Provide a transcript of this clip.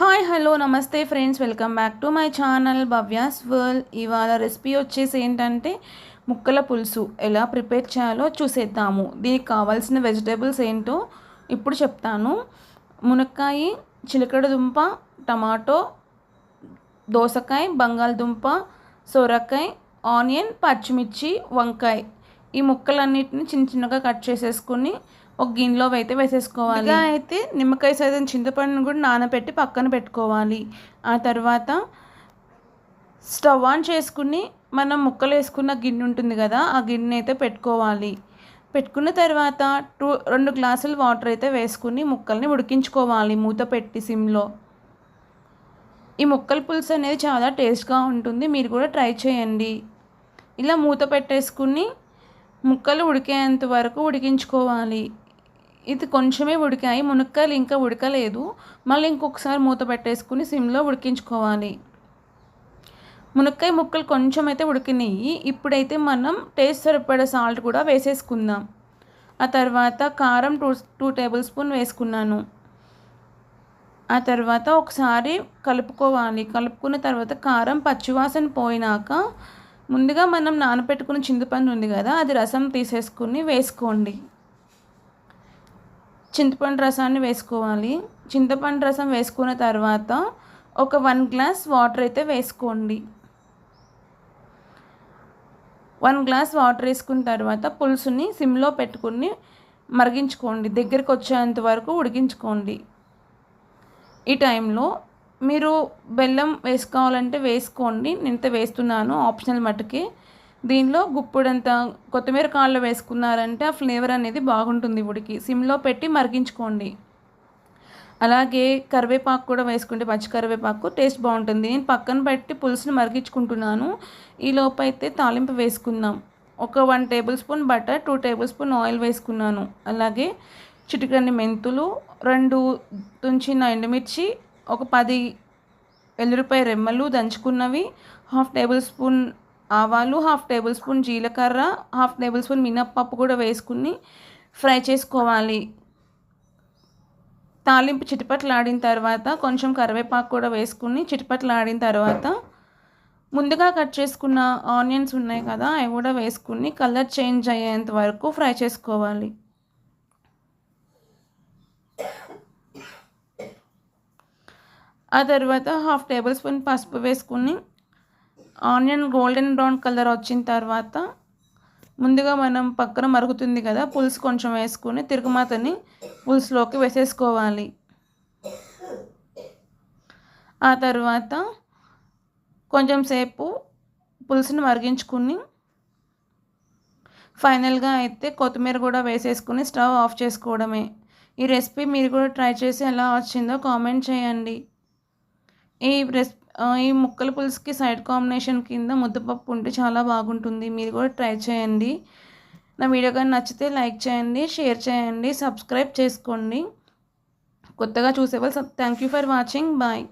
Hi hello నమస్తే friends. Welcome back to my channel Bhavya's world. ఇవాళ recipe వచ్చేసి ఏంటంటే ముక్కల పులుసు. ఎలా ప్రిపేర్ చేయాలో చూసేద్దాము. దీనికి కావాల్సిన వెజిటేబుల్స్ ఏంటో ఇప్పుడు చెప్తాను. మునక్కాయ చిలకడ దుంప టమాటో దోసకాయ బంగాళదుంప సొరకాయ ఆనియన్ పచ్చిమిర్చి వంకాయ. ఈ ముక్కలన్నిటిని చిన్న చిన్నగా కట్ చేసేసుకుని ఒక గిన్నెలో అయితే వేసేసుకోవాలి. ఇలా అయితే నిమ్మకాయ సైతం చింతపండుని కూడా నానబెట్టి పక్కన పెట్టుకోవాలి. ఆ తర్వాత స్టవ్ ఆన్ చేసుకుని మనం ముక్కలు వేసుకున్న గిన్నె ఉంటుంది కదా ఆ గిన్నె అయితే పెట్టుకోవాలి. పెట్టుకున్న తర్వాత టూ రెండు గ్లాసులు వాటర్ అయితే వేసుకుని ముక్కల్ని ఉడికించుకోవాలి మూత పెట్టి సిమ్లో. ఈ ముక్కల పులుసు అనేది చాలా టేస్ట్గా ఉంటుంది. మీరు కూడా ట్రై చేయండి. ఇలా మూత పెట్టేసుకుని ముక్కలు ఉడికేంత వరకు ఉడికించుకోవాలి. ఇది కొంచెమే ఉడికాయి మునక్కాయలు ఇంకా ఉడకలేదు. మళ్ళీ ఇంకొకసారి మూత పెట్టేసుకుని సిమ్లో ఉడికించుకోవాలి. మునక్కాయ ముక్కలు కొంచెం అయితే ఉడికినాయి ఇప్పుడైతే మనం టేస్ట్ సరిపడే సాల్ట్ కూడా వేసేసుకుందాం. ఆ తర్వాత కారం టూ టూ టేబుల్ స్పూన్ వేసుకున్నాను. ఆ తర్వాత ఒకసారి కలుపుకోవాలి. కలుపుకున్న తర్వాత కారం పచ్చివాసన పోయినాక ముందుగా మనం నానబెట్టుకున్న చింతపండు ఉంది కదా అది రసం తీసేసుకుని వేసుకోండి. చింతపండు రసాన్ని వేసుకోవాలి. చింతపండు రసం వేసుకున్న తర్వాత ఒక వన్ గ్లాస్ వాటర్ అయితే వేసుకోండి. వన్ గ్లాస్ వాటర్ వేసుకున్న తర్వాత పులుసుని సిమ్లో పెట్టుకుని మరిగించుకోండి. దగ్గరికి వచ్చేంత వరకు ఉడికించుకోండి. ఈ టైంలో మీరు బెల్లం వేసుకోవాలంటే వేసుకోండి. నేనైతే వేస్తున్నాను. ఆప్షనల్ మట్టుకి దీనిలో గుప్పుడంత కొత్తిమీర కాళ్ళు వేసుకున్నారంటే ఆ ఫ్లేవర్ అనేది బాగుంటుంది ఉడికి సిమ్లో పెట్టి మరిగించుకోండి. అలాగే కరివేపాకు కూడా వేసుకుంటే పచ్చి కరివేపాకు టేస్ట్ బాగుంటుంది. నేను పక్కన పెట్టి పులుసుని మరిగించుకుంటున్నాను. ఈ లోపు అయితే తాలింపు వేసుకుందాం. ఒక one tablespoon butter two tablespoon oil వేసుకున్నాను. అలాగే చిటికన్ని మెంతులు రెండు తుంచిన ఎండుమిర్చి ఒక పది వెల్లుల్లిపాయ రెమ్మలు దంచుకున్నవి హాఫ్ టేబుల్ స్పూన్ ఆవాలు హాఫ్ టేబుల్ స్పూన్ జీలకర్ర హాఫ్ టేబుల్ స్పూన్ మినప్పప్పు కూడా వేసుకుని ఫ్రై చేసుకోవాలి. తాలింపు చిటిపట్లాడిన తర్వాత కొంచెం కరివేపాకు కూడా వేసుకుని చిటిపట్లాడిన తర్వాత ముందుగా కట్ చేసుకున్న ఆనియన్స్ ఉన్నాయి కదా అవి కూడా వేసుకుని కలర్ చేంజ్ అయ్యేంత వరకు ఫ్రై చేసుకోవాలి. ఆ తర్వాత హాఫ్ టేబుల్ స్పూన్ పసుపు వేసుకుని ఆనియన్ గోల్డెన్ బ్రౌన్ కలర్ వచ్చిన తర్వాత ముందుగా మనం పక్కన మరుగుతుంది కదా పులుసు కొంచెం వేసుకుని తిరుగుమాతని పులుసులోకి వేసేసుకోవాలి. ఆ తర్వాత కొంచెం సేపు పులుసుని మరిగించుకుని ఫైనల్గా అయితే కొత్తిమీర కూడా వేసేసుకుని స్టవ్ ఆఫ్ చేసుకోవడమే. ఈ రెసిపీ మీరు కూడా ట్రై చేసి ఎలా వచ్చిందో కామెంట్ చేయండి. ఈ రెసిపీ ఈ ముక్కల పులుసుకి సైడ్ కాంబినేషన్ కింద ముద్దపప్పు ఉంటే చాలా బాగుంటుంది. మీరు కూడా ట్రై చేయండి. నా వీడియో కానీ నచ్చితే లైక్ చేయండి షేర్ చేయండి సబ్స్క్రైబ్ చేసుకోండి. కొత్తగా చూసేవాళ్ళు thank you for watching. Bye.